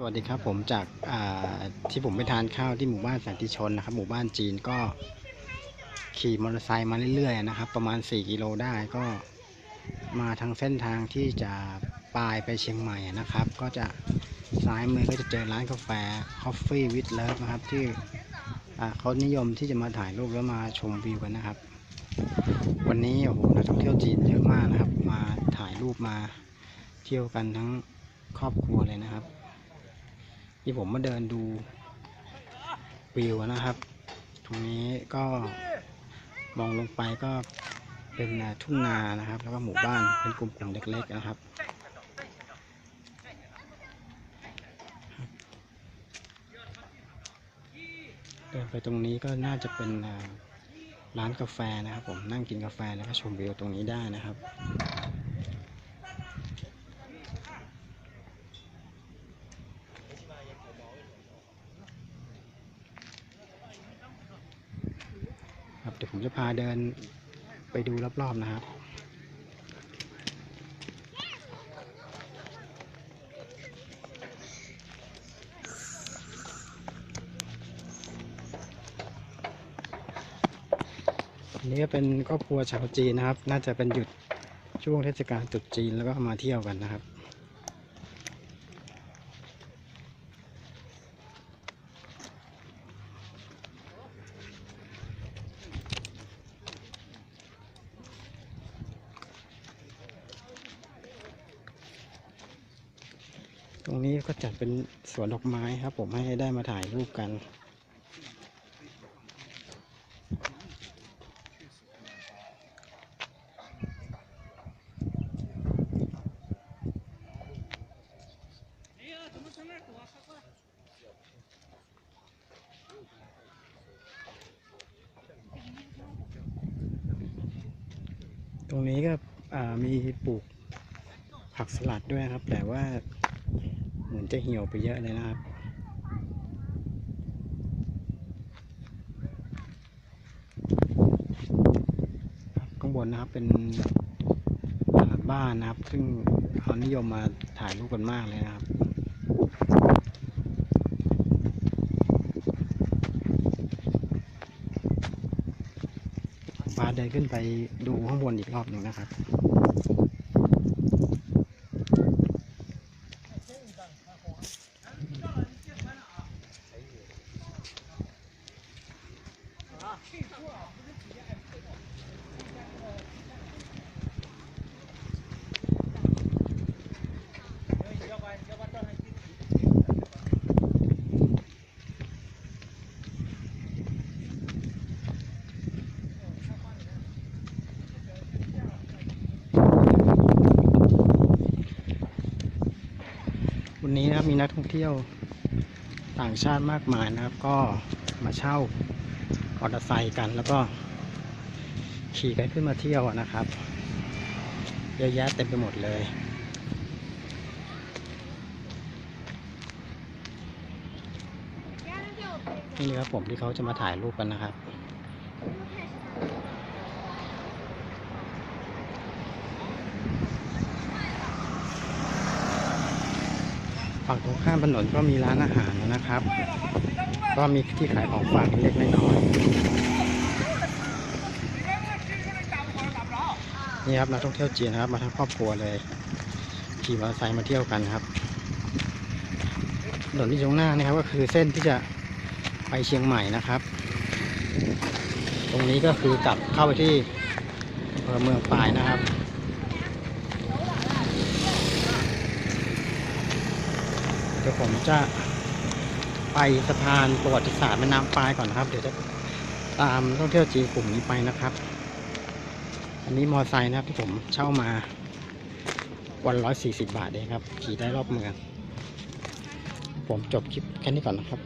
สวัสดีครับผมจากาที่ผมไปทานข้าวที่หมู่บ้านสันติชนนะครับ หมู่บ้านจีนก็ขี่มอเตอร์ไซค์มาเรื่อยๆนะครับ ประมาณ 4 กิโลได้ก็มาทางเส้นทางที่จะปลายไปเชียงใหม่นะครับ ก็จะซ้ายมือก็จะเจอร้านกาแฟ Coffee with Love นะครับ ที่เขานิยมที่จะมาถ่ายรูปแล้วมาชมวิวกันนะครับ วันนี้โอ้โหนักท่องเที่ยวจีนเยอะมากนะครับ มาถ่ายรูปมาเที่ยวกันทั้งครอบครัวเลยนะครับ ที่ผมมาเดินดูวิวนะครับ ตรงนี้ก็มองลงไปก็เป็นทุ่งนานะครับ แล้วก็หมู่บ้านเป็นกลุ่มๆเล็ก ๆ นะครับเดินไปตรงนี้ก็น่าจะเป็นร้านกาแฟนะครับ ผมนั่งกินกาแฟแล้วก็ชมวิวตรงนี้ได้นะครับ ครับเดี๋ยว ผมจะพาเดินไปดูรอบๆนะครับอันนี้ก็เป็นครอบครัวชาวจีนนะครับ น่าจะเป็นหยุดช่วงเทศกาลตรุษจีนแล้วก็มาเที่ยวกันนะครับ ตรงนี้ก็จัดเป็นสวนดอกไม้ครับ ผมให้ได้มาถ่ายรูปกัน ตรงนี้ก็มีปลูกผักสลัดด้วยครับ แต่ว่า เหมือนจะเหี่ยวไปเยอะเลยนะครับข้างบนนะครับเป็นบ้านนะครับ ซึ่งเขานิยมมาถ่ายรูปกันมากเลยนะครับพาเดินขึ้นไปดูข้างบนอีกรอบหนึ่งนะครับ วันนี้นะครับมีนักท่องเที่ยวต่างชาติมากมายนะครับ ก็มาเช่ามอเตอร์ไซค์กัน แล้วก็ขี่กันขึ้นมาเที่ยวนะครับ เยอะแยะเต็มไปหมดเลย นี่นะครับผมที่เขาจะมาถ่ายรูปกันนะครับ ฝั่งตรงข้ามถนนก็มีร้านอาหารนะครับ ก็มีที่ขายของฝากเล็กน้อยนี่ครับนักท่องเที่ยวจีนนะครับ มาทั้งครอบครัวเลยขี่มอเตอร์ไซค์มาเที่ยวกันครับถนนที่ตรงหน้านะครับก็คือเส้นที่จะไปเชียงใหม่นะครับ ตรงนี้ก็คือกลับเข้าไปที่อำเภอเมืองปายนะครับ ดี๋ยวผมจะไปสะพานประวัติศาสตร์แม่น้ำปลายก่อนนะครับ เดี๋ยวจะตามท่องเที่ยวจีนกลุ่มนี้ไปนะครับ อันนี้มอไซค์นะครับที่ผมเช่ามาวันร้อยสี่สิบบาทเองครับ ขี่ได้รอบเมือง ผมจบคลิปแค่นี้ก่อนนะครับ